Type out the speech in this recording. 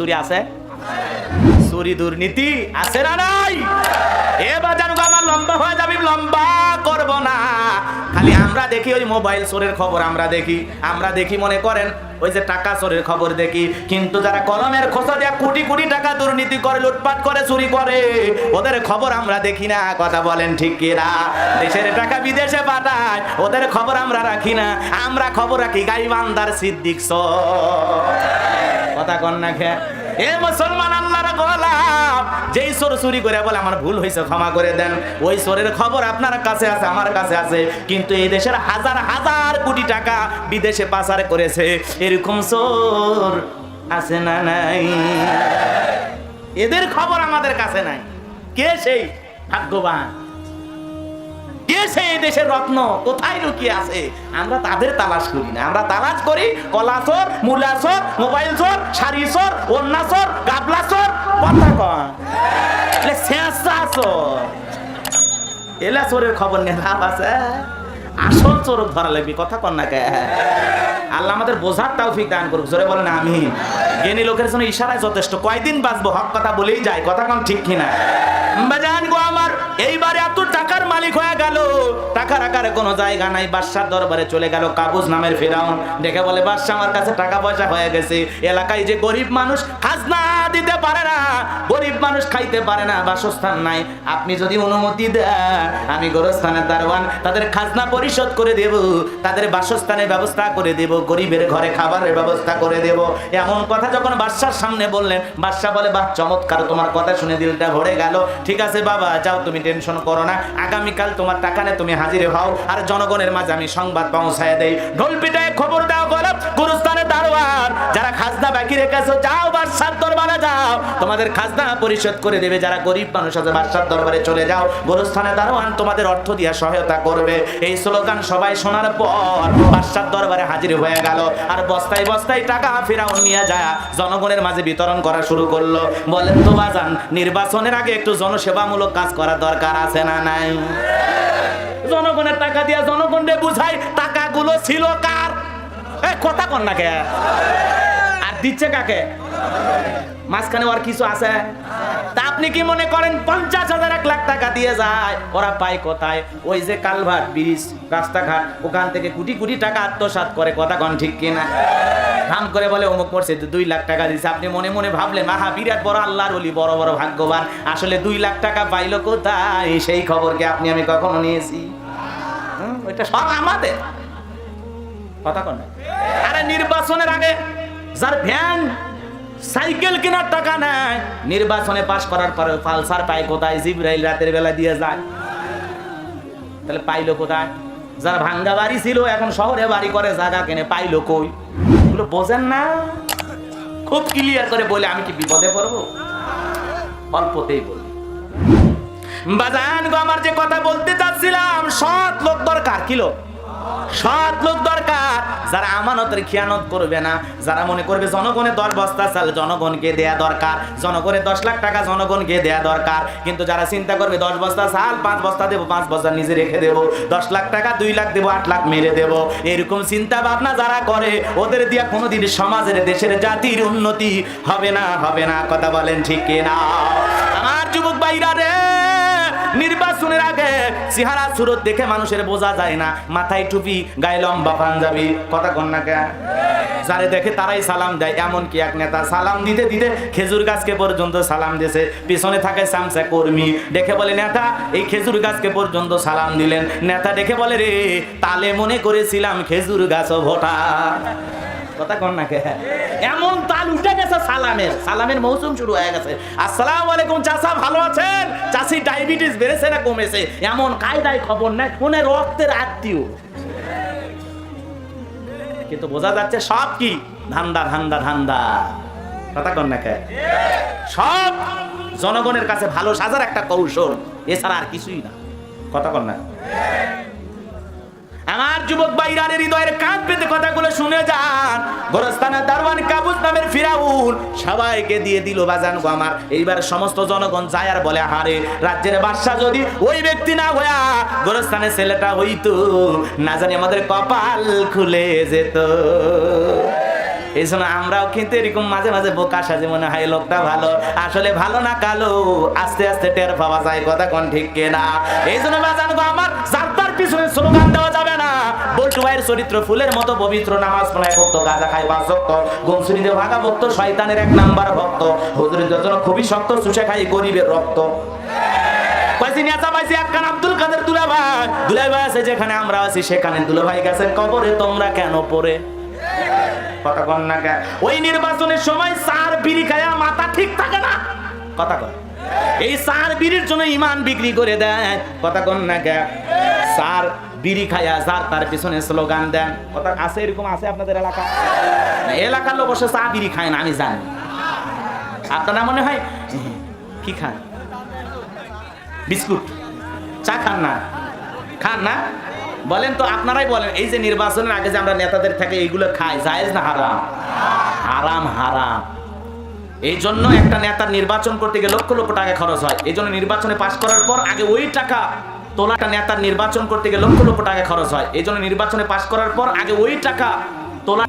চুরি আছে? চুরি দুর্নীতি আছে না নাই? এবার জানো আমার লম্বা হয়ে যাবি, লম্বা করব না। খালি আমরা দেখি ওই মোবাইল চোরের খবর, আমরা দেখি আমরা দেখি মনে করেন ওই যে টাকা চোরের খবর দেখি। কিন্তু যারা কলমের খোসা দেয়া কোটি কোটি টাকা দুর্নীতি করে, লুটপাট করে, চুরি করে, ওদের খবর আমরা দেখি না, কথা বলেন ঠিক কিনা? দেশের টাকা বিদেশে পাঠায়, ওদের খবর আমরা রাখি না। আমরা খবর রাখি গাইবান্দার সিদ্দিক কথা কন না এ মুসলমান আল্লাহর গোলাম, যেই চোর চুরি করে বলে আমার ভুল হয়েছে ক্ষমা করে দেন। ওই চোরের খবর আপনার কাছে আছে, আমার কাছে আছে। কিন্তু এই দেশের হাজার হাজার কোটি টাকা বিদেশে পাচার করেছে। এরকম চোর আছে না নাই? এদের খবর আমাদের কাছে নাই। কে সেই? ভাগ্যবান। কে এই দেশের রত্ন, কোথায় লুকিয়ে আছে? আমরা তাদের তালাশ করি না। আমরা তালাশ করি কলা চোর, মূলা চোর, মোবাইল চোর, শাড়ি চোর অন্যা চোর, গাবলা চোর এলে চোরের খবর নিয়ে লাভ আছে? আসল চোর ধরা লাগবে, কথা কন না কে? আল্লাহ আমাদের বোঝার তৌফিক দান করুক। জোরে বলেন আমি জ্ঞানী লোকের জন্য ইশারায় যথেষ্ট। কয়দিন বাঁচবো? হক কথা বলেই যায়। কথা কন ঠিক কিনা? বাজান গো আমার। এইবারে এত টাকার মালিক হয়ে গেল। টাকা রাখার কোনো জায়গা নাই, বাদশার দরবারে চলে গেল কাবুজ নামের ফেরাউন। দেখে বলে, বাদশা, আমার কাছে টাকা পয়সা হয়ে গেছে। এলাকায় যে গরিব মানুষ খাজনা দিতে পারে না গরিব মানুষ খাইতে পারে না, বাসস্থান নাই। আপনি যদি অনুমতি দেন, আমি গোরস্থানের দারোয়ান, তাদের খাজনা পরিশোধ করে দেব, তাদের বাসস্থানের ব্যবস্থা করে দেব, গরিবের ঘরে খাবারের ব্যবস্থা করে দেব। এমন কথা যখন বাদশার সামনে বললেন বাদশা বলে, বাহ, চমৎকার, তোমার কথা শুনে দিলটা ভরে গেল। ঠিক আছে বাবা, যাও, তুমি টেনশন করো না। আগামীকাল তোমার টাকা নিয়ে তুমি হাজির হও, আর জনগণের মাঝে আমি সংবাদ পৌঁছায় দেই। ঢোল পিটায় খবর দাও বলো গুরুস্থানের দারোয়ান, যারা খাজনা বাকি রেখেছো, যাও বাদশার দরবারে যাও। তোমাদের খাজনা পরিশোধ করে দেবে। যারা গরিব মানুষ আছে, বাদশার দরবারে চলে যাও। গুরুস্থানের দারোয়ান তোমাদের অর্থ দিয়া সহায়তা করবে। এই স্লোগান সবাই শোনার পর বাদশার দরবারে হাজির হয়ে গেল। আর বস্তায় বস্তায় টাকা ফেরাও নিয়ে যায়, জনগণের মাঝে বিতরণ করা শুরু করল। বলেন তো বাজান, নির্বাচনের আগে একটু জনসেবামূলক কাজ করা দরকার আছে না নাই? জনগণের টাকা দিয়া জনগণকে বুঝাই, টাকাগুলো ছিল কার? কথা কন না কে? আর দিচ্ছে কাকে? মাঝখানে ওর কিছু আছে? তা আপনি কি মনে করেন পঞ্চাশ হাজার এক লাখ টাকা দিয়ে যায়? ওরা পায় কোথায়? ওই যে কালভার্ট ব্রিজ রাস্তাঘাট ওখান থেকে কোটি কোটি টাকা আত্মসাৎ করে কথা কন ঠিক কিনা? কাম করে বলে অমুক করছে দুই লাখ টাকা দিছে। আপনি মনে মনে ভাবলেন আহা বিরাট বড় আল্লাহর অলি বড় বড় ভাগ্যবান। আসলে দুই লাখ টাকা পাইলো কোথায়? সেই খবরকে আপনি আমি কখনো নিয়েছি? হুম, ওইটা সব আমাদের। কথা কন। আরে নির্বাচনের আগে যার ভ্যান সাইকেল কেনার টাকা নেয়। নির্বাচনে পাশ করার পরে পালসার পায় কোথায়? জিব্রাইল রাতের বেলা দিয়ে যায়। তাহলে পাইলো কোথায়? যারা ভাঙ্গা বাড়ি ছিল, এখন শহরে বাড়ি করে, জায়গা কেনে, পাইলো কই? এগুলো বোঝেন না? খুব ক্লিয়ার করে বলে, আমি কি বিপদে পড়ব? অল্পতেই বলি। বাজান গো, আমার যে কথা বলতে চাচ্ছিলাম, সৎ লোক দরকার কিলো সৎ লোক দরকার। যারা আমানতের খেয়ানত করবে না, যারা মনে করবে জনগণের দশ বস্তা চাল জনগণকে দেয়া দরকার। জনগণের দশ লাখ টাকা জনগণকে দেয়া দরকার। কিন্তু যারা চিন্তা করবে দশ বস্তা চাল, পাঁচ বস্তা দেবো, পাঁচ বস্তা নিজে রেখে দেবো। দশ লাখ টাকা, দুই লাখ দেবো, আট লাখ মেরে দেবো। এরকম চিন্তা ভাবনা যারা করে, ওদের দিয়া কোনোদিন সমাজের, দেশের জাতির উন্নতি হবে না হবে না। কথা বলেন ঠিক না আমার যুবক বাইরা রে! নির্বাচনের আগে চেহারা সুরত দেখে মানুষের বোঝা যায় না। মাথায় টুপি, গায়ে লম্বা পাঞ্জাবি। কথা কন্যা কে? যারে দেখে তারাই সালাম দেয়, এমন কি এক নেতা? সালাম দিতে দিতে খেজুর গাছকে পর্যন্ত সালাম দিয়েছে। পিছনে থাকে সামসা কর্মী। দেখে বলে, নেতা, এই খেজুর গাছকে পর্যন্ত সালাম দিলেন। নেতা দেখে বলে, রে, তালে মনে করেছিলাম খেজুর গাছও ভোটা। কথা কন না এমন তাল উঠে গেছে সালামের। সালামের মৌসুম শুরু হয়ে গেছে। আসসালাম আলাইকুম চাষা ভালো আছেন? চাষি ডায়াবেটিস বেড়েছে না কমেছে? এমন কায়দায় খবর নাই মনে রক্তের আত্মীয়। কিন্তু বোঝা যাচ্ছে সব কি? ধান্দা ধান্দা ধান্দা। কথা কন না সব জনগণের কাছে ভালো সাজার একটা কৌশল, এছাড়া আর কিছুই না। কথা কন না। আমার যুবক বাইরার হৃদয়ের কাঁধ পেতে কথাগুলো শুনে যান। গোরস্তানা দারওয়ান কাবুস নামের ফিরাউন সবাইকে দিয়ে দিল, বাজান গো আমার। এইবার সমস্ত জনগণ যায় আর বলে হারে রাজ্যের বাদশা যদি ওই ব্যক্তি না হইয়া গোরস্থানের ছেলেটা হইতো, না জানি আমাদের কপাল খুলে যেত। এই জন্য আমরাও কিন্তু এরকম মাঝে মাঝে বোকা সাজে, মনে হয় লোকটা ভালো। আসলে ভালো না কালো, আস্তে আস্তে টের পাওয়া যায়, কথা কোন ঠিক কেনা। এই জন্য বাজান গো আমার যাত্রার পিছনে স্লোগান দেওয়া যাবে না। বল্টু ভাইয়ের চরিত্র ফুলের মতো পবিত্র, নামাজ পড়ায় ভক্ত, গাজা খায় পাঁচ ভক্ত। গমসুরিতে ভাগা ভক্ত, শয়তানের এক নাম্বার ভক্ত। হুজুরের জন্য খুবই শক্ত, চুষে খাই গরিবের রক্ত। যেখানে আমরা আছি, সেখানে কবরে, তোমরা কেন পড়ে? কথা কন না? ওই নির্বাচনের সময় খায়া মাথা ঠিক থাকে না। কথা এই সার বিড়ির জন্য ইমান বিক্রি করে দেয় কথা কন না সার বিড়ি খায়া, যার তার পিছনে স্লোগান দেন। কথা আছে, এরকম আছে আপনাদের এলাকা? এলাকার লোক বসে চা, বিড়ি খায় না, আমি জানি। আপনারা মনে হয়? কি খান? বিস্কুট। চা খান না? খান না? বলেন তো, আপনারাই বলেন, এই যে নির্বাচনের আগে যে আমরা নেতাদের থেকে এইগুলো খাই, জায়েজ না হারাম? হারাম হারাম। এই জন্য একটা নেতার নির্বাচন করতে গিয়ে লক্ষ লক্ষ টাকা খরচ হয়। এই জন্য নির্বাচনে পাশ করার পর আগে ওই টাকা তোলা একটা নেতার নির্বাচন করতে গেলে লক্ষ লক্ষ টাকা খরচ হয়। এই জন্য নির্বাচনে পাশ করার পর আগে ওই টাকা তোলা